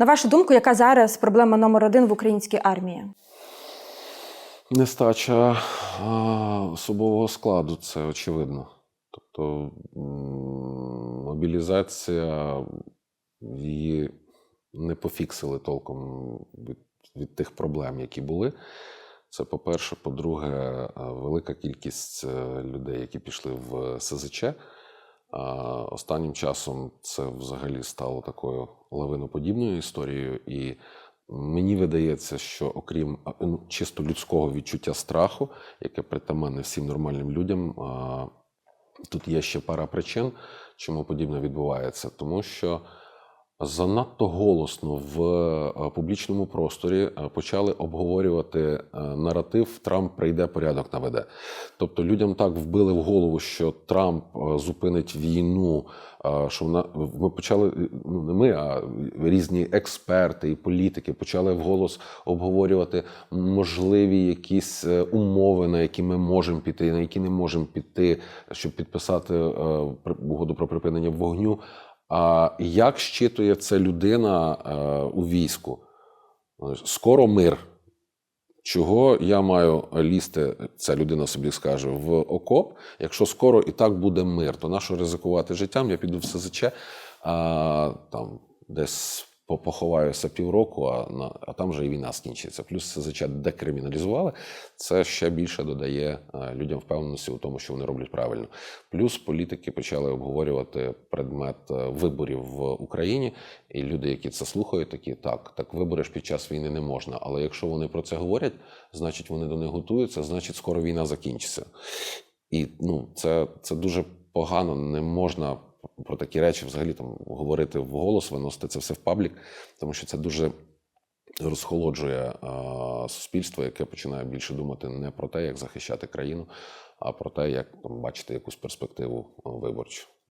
На вашу думку, яка зараз проблема номер один в українській армії? Нестача особового складу, це очевидно. Тобто мобілізація її не пофіксили толком від, від тих проблем, які були. Це по-перше. По-друге, е, велика кількість е, людей, які пішли в СЗЧ. Останнім часом це взагалі стало такою лавиноподібною історією, і мені видається, що окрім ну, чисто людського відчуття страху, яке притаманне всім нормальним людям, тут є ще пара причин, чому подібне відбувається. Тому що занадто голосно в е, публічному просторі е, почали обговорювати е, наратив Трамп прийде порядок наведе. Тобто людям так вбили в голову, що Трамп зупинить війну. Що вона ми почали ну не ми, а різні експерти і політики почали вголос обговорювати можливі якісь умови, на які ми можемо піти, на які не можемо піти, щоб підписати угоду про припинення вогню. А як щитує це людина е, у війську? Скоро мир. Чого я маю лізти, ця людина собі скаже, в окоп, якщо скоро і так буде мир, то нащо ризикувати життям? Я піду в СЗЧ, а там десь поховаюся півроку, а, на, а там вже і війна скінчиться. Плюс СЗЧ декриміналізували. Це ще більше додає е, людям впевненості у тому, що вони роблять правильно. Плюс політики почали обговорювати предмет е, виборів в Україні, і люди, які це слухають, такі так, так вибори ж під час війни не можна. Але якщо вони про це говорять, значить вони до них готуються, значить скоро війна закінчиться. І ну, це, це дуже погано. Не можна про такі речі взагалі там говорити вголос, виносити це все в паблік, тому що це дуже розхолоджує а, суспільство, яке починає більше думати не про те, як захищати країну, а про те, як там бачити якусь перспективу а, виборчу.